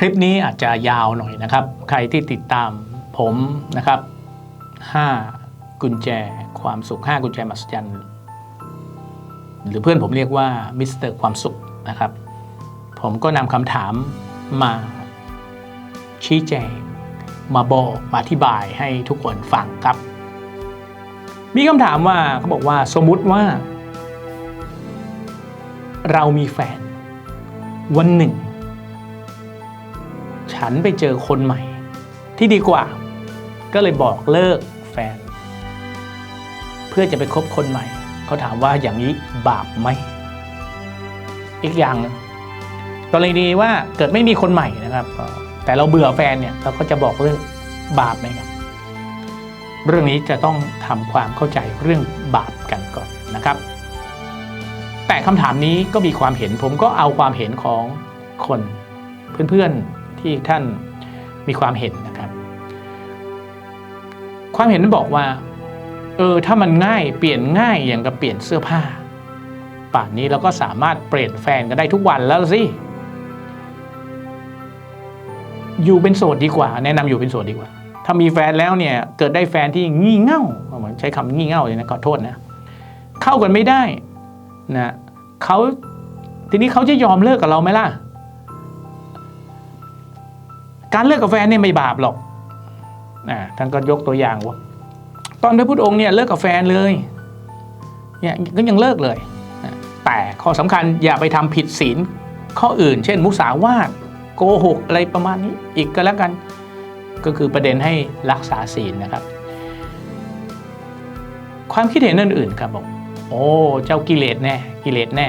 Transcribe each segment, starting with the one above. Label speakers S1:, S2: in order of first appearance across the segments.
S1: คลิปนี้อาจจะยาวหน่อยนะครับ ใครที่ติดตามผมนะครับ 5 กุญแจความสุข 5 กุญแจมหัศจรรย์หรือเพื่อนผมเรียกว่ามิสเตอร์ความสุขนะครับ ผมก็นำคำถามมาชี้แจง มาบอกมาอธิบายให้ทุกคนฟังครับ มีคำถามว่าเขาบอกว่าสมมุติว่า เรามีแฟน วันหนึ่ง ฉันไปเจอคนใหม่ ที่ดีกว่า ก็เลยบอกเลิกแฟน เพื่อจะไปคบคนใหม่ เขาถามว่าอย่างนี้บาปไหม อีกอย่างกรณีว่าเกิดไม่มีคนใหม่นะครับ แต่เราเบื่อแฟนเนี่ยเราก็จะบอกเลิกบาปไหมครับเรื่องนี้จะต้องทำความเข้าใจเรื่องบาปกันก่อนนะครับ แต่คำถามนี้ก็มีความเห็นผมก็เอาความเห็นของคนเพื่อนๆ ที่ท่านมีความเห็นนะครับ ความเห็นนั้นบอกว่า เออถ้ามันง่ายเปลี่ยนง่ายอย่างกับเปลี่ยนเสื้อผ้า ป่านนี้เราก็สามารถเปลี่ยนแฟนกันได้ทุกวันแล้วสิอยู่เป็นโสดดีกว่า แนะนำอยู่เป็นโสดดีกว่า ถ้ามีแฟนแล้วเนี่ยเกิดได้แฟนที่งี่เง่าผมใช้คำงี่เง่าเลยนะขอโทษนะเข้ากันไม่ได้นะเขาทีนี้เขาจะยอมเลิกกับเราไหมล่ะ การเลิกกับแฟนเนี่ยไม่บาปหรอกนะท่านก็ยกตัวอย่างว่า ตอนพระพุทธองค์เนี่ยเลิกกับแฟนเลยเนี่ยก็ยังเลิกเลยนะแต่ข้อสำคัญอย่าไปทำผิดศีลข้ออื่น เช่น มุสาวาทโกหกอะไรประมาณนี้อีกก็แล้วกัน ก็คือประเด็นให้รักษาศีลนะครับ ความคิดเห็นอื่นๆครับบอกโอ้เจ้ากิเลสแน่กิเลสแน่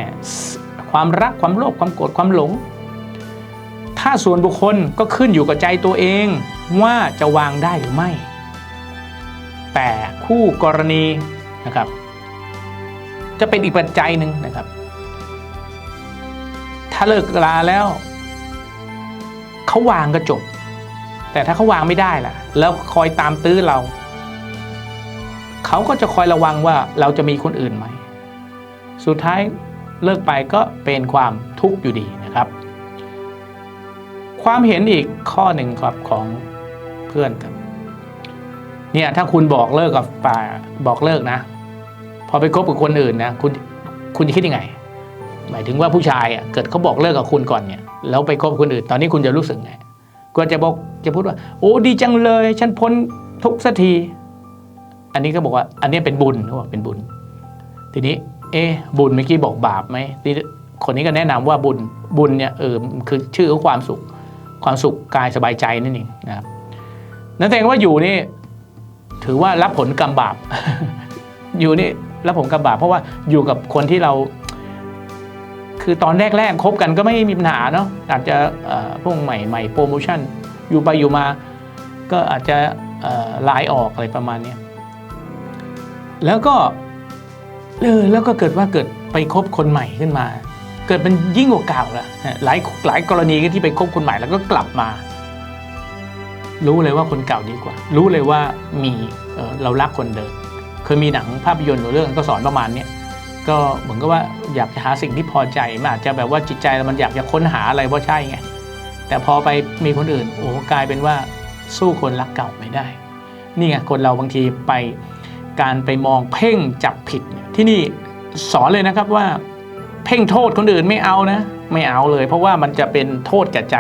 S1: ความรักความโลภความโกรธความหลง ถ้าส่วนบุคคลก็ขึ้นอยู่กับใจตัวเองว่าจะวางได้หรือไม่ แต่คู่กรณีนะครับ จะเป็นอีกปัจจัยหนึ่งนะครับ ถ้าเลิกลาแล้วเขาวางก็จบ แต่ถ้าเขาวางไม่ได้ล่ะ แล้วคอยตามตื้อเรา เขาก็จะคอยระวังว่าเราจะมีคนอื่นไหม สุดท้ายเลิกไปก็เป็นความทุกข์อยู่ดี ความเห็นอีกข้อหนึ่งครับของเพื่อนครับเนี่ยถ้าคุณบอกเลิกกับป่าบอกเลิกนะ พอไปคบกับคนอื่นนะคุณคุณจะคิดยังไง หมายถึงว่าผู้ชายอะเกิดเขาบอกเลิกกับคุณก่อนเนี่ยแล้วไปคบคนอื่น ตอนนี้คุณจะรู้สึกไงก็จะบอกจะพูดว่า โอ้ดีจังเลย ฉันพ้นทุกสักที อันนี้ก็บอกว่า อันนี้เป็นบุญเขาบอกเป็นบุญ ทีนี้ เอ๊บุญเมื่อกี้บอกบาปไหมคนนี้ก็แนะนำว่าบุญบุญเนี่ยเออคือชื่อของความสุข ความสุขกายสบายใจนั่นเองนะครับนั่นแสดงว่าอยู่นี่ถือว่ารับผลกรรมบาป อยู่นี่รับผลกรรมบาปเพราะว่าอยู่กับคนที่เรา คือตอนแรกๆคบกันก็ไม่มีปัญหาเนาะอาจจะเอ่อพวกใหม่ใหม่โปรโมชั่น อยู่ไปอยู่มาก็อาจจะลายออกอะไรประมาณนี้แล้วก็เออแล้วก็เกิดว่าเกิดไปคบคนใหม่ขึ้นมา เกิดมันยิ่งกว่าเก่าละหลายหลายกรณีก็ที่ไปคบคนใหม่แล้วก็กลับมา รู้เลยว่าคนเก่าดีกว่า รู้เลยว่ามีเเรารักคนเดิมเคยมีหนังภาพยนตร์เรื่องก็สอนประมาณนี้ก็เหมือนกับว่าอยากจะหาสิ่งที่พอใจมันอาจจะแบบว่าจิตใจมันอยากจะค้นหาอะไรว่าใช่ไงแต่พอไปมีคนอื่นโอ้กลายเป็นว่าสู้คนรักเก่าไม่ได้ นี่ไงคนเราบางทีไปการไปมองเพ่งจับผิดที่นี่สอนเลยนะครับว่า เพ่งโทษคนอื่นไม่เอานะ ไม่เอาเลย เพราะว่ามันจะเป็นโทษแก่ใจ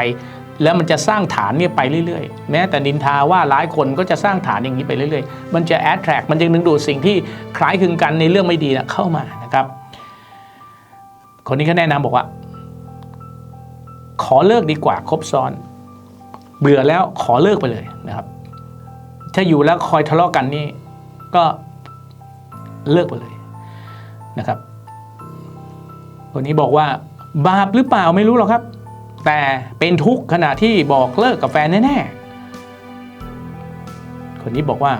S1: แล้วมันจะสร้างฐานเนี่ยไปเรื่อยๆ แม้แต่นินทาว่าร้ายคนก็จะสร้างฐานอย่างนี้ไปเรื่อยๆ มันจะ attract มันจะดึงดูดสิ่งที่คล้ายคลึงกันในเรื่องไม่ดีนะเข้ามานะครับ คนนี้ก็แนะนำบอกว่า ขอเลิกดีกว่าครบซ้อน เบื่อแล้วขอเลิกไปเลยนะครับ ถ้าอยู่แล้วคอยทะเลาะกันนี่ก็เลิกไปเลยนะครับ คนนี้บอกว่าบาปหรือเปล่าไม่รู้หรอกครับ แต่เป็นทุกข์ขณะที่บอกเลิกกับแฟนแน่ๆ คนนี้บอกว่า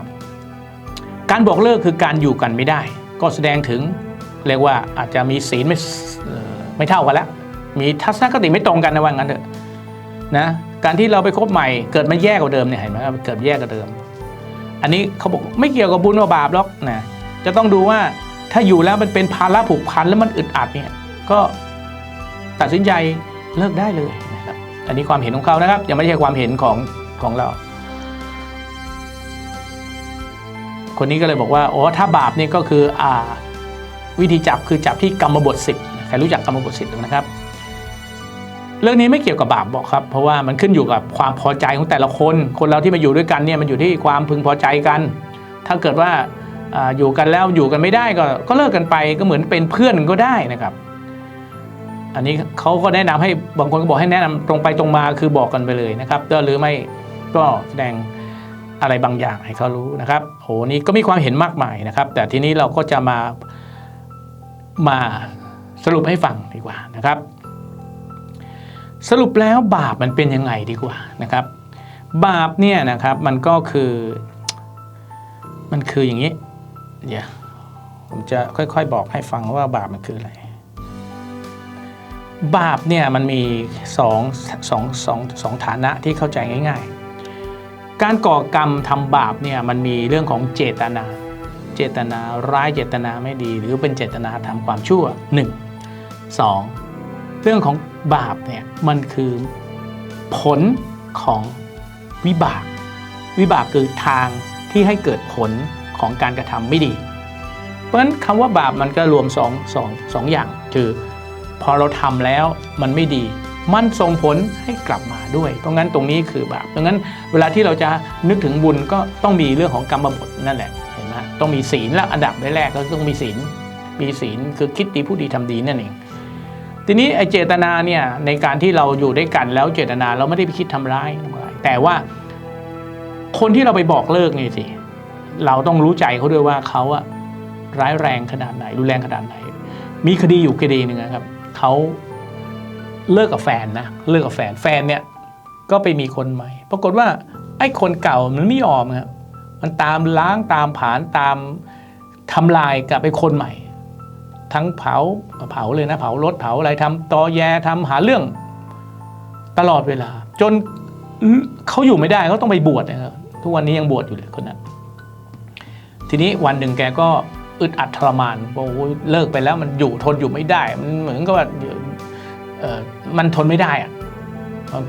S1: การบอกเลิกคือการอยู่กันไม่ได้ ก็แสดงถึงเรียกว่าอาจจะมีศีลไม่ไม่เท่ากันแล้ว มีทัศนคติไม่ตรงกันนะว่างั้นเถอะนะการที่เราไปคบใหม่เกิดมันแย่กว่าเดิมเนี่ยเห็นไหมครับเกิดแย่กว่าเดิม อันนี้เขาบอกไม่เกี่ยวกับบุญว่าบาปหรอกนะจะต้องดูว่าถ้าอยู่แล้วมันเป็นภาระผูกพันแล้วมันอึดอัดเนี่ย ก็ตัดสินใจเลิกได้เลยนะครับ อันนี้ความเห็นของเขานะครับ ยังไม่ใช่ความเห็นของของเรา คนนี้ก็เลยบอกว่าโอ้ถ้าบาปนี่ก็คืออ่าวิธีจับคือจับที่กรรมบทสิบใครรู้จักกรรมบทสิบนะครับ เรื่องนี้ไม่เกี่ยวกับบาปบอกครับ เพราะว่ามันขึ้นอยู่กับความพอใจของแต่ละคน คนเราที่มาอยู่ด้วยกันเนี่ยมันอยู่ที่ความพึงพอใจกัน ถ้าเกิดว่าอาอยู่กันแล้วอยู่กันไม่ได้ก็ก็เลิกกันไปก็เหมือนเป็นเพื่อนก็ได้นะครับ อันนี้เขาก็แนะนำให้บางคนก็บอกให้แนะนำตรงไปตรงมาคือบอกกันไปเลยนะครับหรือไม่ก็แสดงอะไรบางอย่างให้เขารู้นะครับโหนี่ก็มีความเห็นมากมายนะครับ แต่ทีนี้เราก็จะมามาสรุปให้ฟังดีกว่านะครับ สรุปแล้วบาปมันเป็นยังไงดีกว่านะครับ บาปเนี่ยนะครับมันก็คือมันคืออย่างนี้ เดี๋ยวผมจะค่อยๆ บอกให้ฟังว่าบาปมันคืออะไร บาปเนี่ยมันมีสองสองสองสองฐานะที่เข้าใจง่าย ๆ การก่อกรรมทำบาปเนี่ยมันมีเรื่องของเจตนา เจตนาร้ายเจตนาไม่ดี หรือเป็นเจตนาทำความชั่ว 1 2 เรื่องของบาปเนี่ยมันคือผลของวิบาก วิบากคือทางที่ให้เกิดผลของการกระทำไม่ดี เพราะฉะนั้นคำว่าบาปมันก็รวมสองสองสองอย่างคือ พอเราทำแล้วมันไม่ดี มันส่งผลให้กลับมาด้วย เพราะงั้นตรงนี้คือบาปเพราะงั้นเวลาที่เราจะนึกถึงบุญก็ต้องมีเรื่องของกรรมบทนั่นแหละเห็นไหมต้องมีศีลและอันดับแรกก็ต้องมีศีลมีศีลคือคิดดีผู้ดีทำดีนั่นเองทีนี้ไอเจตนาเนี่ยในการที่เราอยู่ด้วยกันแล้วเจตนาเราไม่ได้ไปคิดทำร้ายอะไรแต่ว่าคนที่เราไปบอกเลิกนี่สิเราต้องรู้ใจเขาด้วยว่าเขาอะร้ายแรงขนาดไหนรุนแรงขนาดไหน มีคดีอยู่คดีหนึ่งนะครับ เขาเลิกกับแฟนนะเลิกกับแฟนแฟนเนี่ยก็ไปมีคนใหม่ ปรากฏว่าไอ้คนเก่ามันไม่ยอมครับมันตามล้างตามผานตามทำลายกับไอ้คนใหม่ ทั้งเผาเผาเลยนะเผารถเผาอะไรทำตอแยทำหาเรื่องตลอดเวลา จนเขาอยู่ไม่ได้เขาต้องไปบวชนะครับทุกวันนี้ยังบวชอยู่เลยคนนั้นทีนี้วันหนึ่งแกก็ อึดอัดทรมานบอกโอ้ยเลิกไปแล้วมันอยู่ทนอยู่ไม่ได้ มันเหมือนกับว่าเออมันทนไม่ได้อะ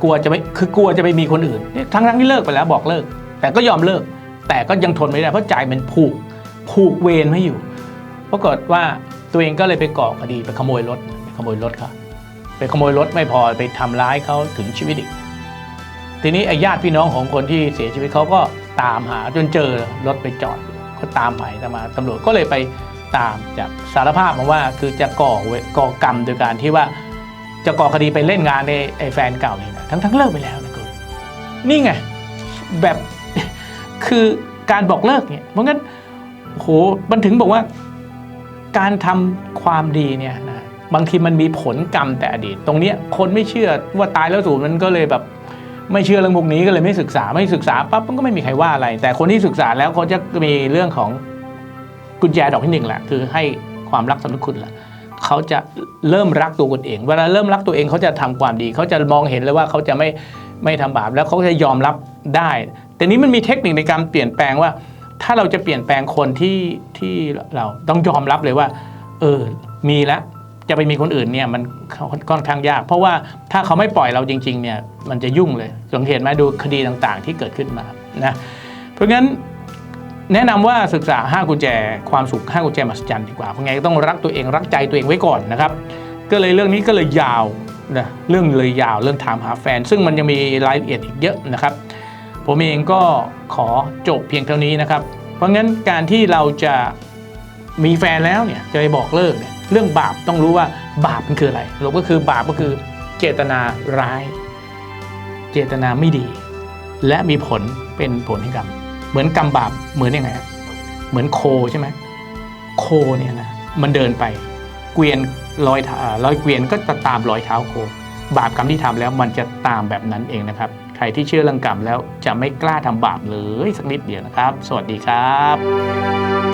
S1: กลัวจะไม่คือกลัวจะไปมีคนอื่นเนี่ยทั้งทั้งที่เลิกไปแล้วบอกเลิก แต่ก็ยอมเลิก แต่ก็ยังทนไม่ได้เพราะใจมันผูกผูกเวรไม่อยู่ปรากฏว่าตัวเองก็เลยไปก่อคดีไปขโมยรถไปขโมยรถเขาไปขโมยรถไม่พอไปทำร้ายเขาถึงชีวิตอีก ทีนี้ไอ้ญาติพี่น้องของคนที่เสียชีวิตเขาก็ตามหาจนเจอรถไปจอด ตามไปตามมาตำรวจก็เลยไปตามจับสารภาพมาว่าคือจะก่อเวก่อกรรมโดยการที่ว่าจะก่อคดีไปเล่นงานในไอ้แฟนเก่าเนี่ยนะทั้งทั้งเลิกไปแล้วนะคุณนี่ไงแบบคือการบอกเลิกเนี่ยเพราะงั้นโหมันถึงบอกว่า การทำความดีเนี่ยนะบางทีมันมีผลกรรมแต่อดีต ตรงเนี้ยคนไม่เชื่อว่าตายแล้วสูญมันก็เลยแบบ ไม่เชื่อเรื่องพวกนี้ก็เลยไม่ศึกษาไม่ศึกษาปั๊บมันก็ไม่มีใครว่าอะไร แต่คนที่ศึกษาแล้วเขาจะมีเรื่องของกุญแจดอกที่หนึ่งแหละคือให้ความรักสำนึกคุณแหละเขาจะเริ่มรักตัวคนเอง เวลาเริ่มรักตัวเองเขาจะทำความดี เขาจะมองเห็นเลยว่าเขาจะไม่ไม่ทำบาปแล้วเขาจะยอมรับได้ แต่นี้มันมีเทคนิคในการเปลี่ยนแปลงว่า ถ้าเราจะเปลี่ยนแปลงคนที่ที่เราต้องยอมรับเลยว่า เออมีแล้ว จะไปมีคนอื่นเนี่ยมันค่อนข้างยาก เพราะว่าถ้าเขาไม่ปล่อยเราจริงๆเนี่ยมันจะยุ่งเลยสังเกตไหมดูคดีต่างๆ ที่เกิดขึ้นมานะเพราะงั้นแนะนำว่าศึกษาห้ากุญแจ ความสุขห้ากุญแจมหัศจรรย์ดีกว่าเพราะไงก็ต้องรักตัวเองรักใจตัวเองไว้ก่อนนะครับก็เลยเรื่องนี้ก็เลยยาวนะเรื่องเลยยาวเรื่องถามหาแฟน ซึ่งมันยังมีรายละเอียดอีกเยอะนะครับ ผมเองก็ขอจบเพียงเท่านี้นะครับ เพราะงั้นการที่เราจะมีแฟนแล้วเนี่ยจะไปบอกเลิกเนี่ย เรื่องบาปต้องรู้ว่าบาปมันคืออะไรเราก็คือบาปก็คือเจตนาร้าย เจตนาไม่ดี และมีผลเป็นผลให้กรรม เหมือนกรรมบาปเหมือนยังไงอะเหมือนโคใช่ไหมโคเนี่ยนะมันเดินไป เกวียนรอยเท้าอ่ารอยเกวียนก็จะตามรอยเท้าโค บาปกรรมที่ทำแล้วมันจะตามแบบนั้นเองนะครับ ใครที่เชื่อเรื่องกรรมแล้วจะไม่กล้าทำบาปเลยสักนิดเดียวนะครับ สวัสดีครับ